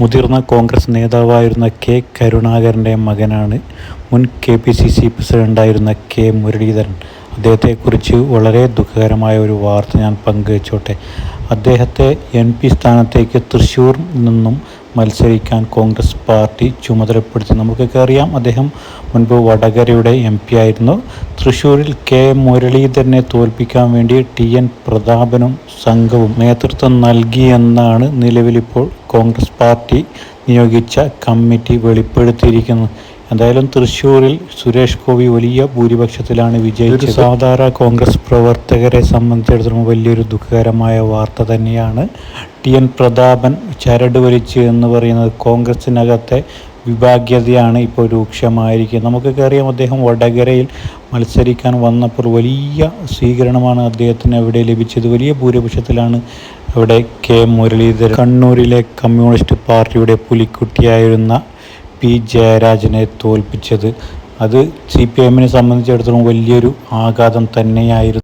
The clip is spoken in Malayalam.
മുതിർന്ന കോൺഗ്രസ് നേതാവായിരുന്ന കെ കരുണാകരന്റെ മകനാണ് മുൻ കെ പി സി സി പ്രസിഡന്റായിരുന്ന കെ മുരളീധരൻ. അദ്ദേഹത്തെക്കുറിച്ച് വളരെ ദുഃഖകരമായ ഒരു വാർത്ത ഞാൻ പങ്കുവച്ചോട്ടെ. അദ്ദേഹത്തെ എം പി സ്ഥാനത്തേക്ക് തൃശ്ശൂർ നിന്നും മത്സരിക്കാൻ കോൺഗ്രസ് പാർട്ടി ചുമതലപ്പെടുത്തി. നമുക്കൊക്കെ അറിയാം അദ്ദേഹം മുൻപ് വടകരയുടെ എം പി ആയിരുന്നു. തൃശ്ശൂരിൽ കെ മുരളീധരനെ തോൽപ്പിക്കാൻ വേണ്ടി ടി എൻ പ്രതാപനും സംഘവും നേതൃത്വം നൽകിയെന്നാണ് നിലവിലിപ്പോൾ കോൺഗ്രസ് പാർട്ടി നിയോഗിച്ച കമ്മിറ്റി വെളിപ്പെടുത്തിയിരിക്കുന്നത്. എന്തായാലും തൃശ്ശൂരിൽ സുരേഷ് ഗോപി വലിയ ഭൂരിപക്ഷത്തിലാണ് വിജയിച്ചത്. സാധാരണ കോൺഗ്രസ് പ്രവർത്തകരെ സംബന്ധിച്ചിടത്തോളം വലിയൊരു ദുഃഖകരമായ വാർത്ത തന്നെയാണ്. ടി എൻ പ്രതാപൻ ചരട് വലിച്ചു എന്ന് പറയുന്നത് കോൺഗ്രസിനകത്തെ വിഭാഗ്യതയാണ് ഇപ്പോൾ രൂക്ഷമായിരിക്കുന്നത്. നമുക്കൊക്കെ അറിയാം അദ്ദേഹം വടകരയിൽ മത്സരിക്കാൻ വന്നപ്പോൾ വലിയ സ്വീകരണമാണ് അദ്ദേഹത്തിന് അവിടെ ലഭിച്ചത്. വലിയ ഭൂരിപക്ഷത്തിലാണ് അവിടെ കെ മുരളീധരൻ. കണ്ണൂരിലെ കമ്മ്യൂണിസ്റ്റ് പാർട്ടിയുടെ പുലിക്കുട്ടിയായിരുന്ന പി ജയരാജനെ തോൽപ്പിച്ചത്. അത് സി പി എമ്മിനെ സംബന്ധിച്ചിടത്തോളം വലിയൊരു ആഘാതം തന്നെയായിരുന്നു.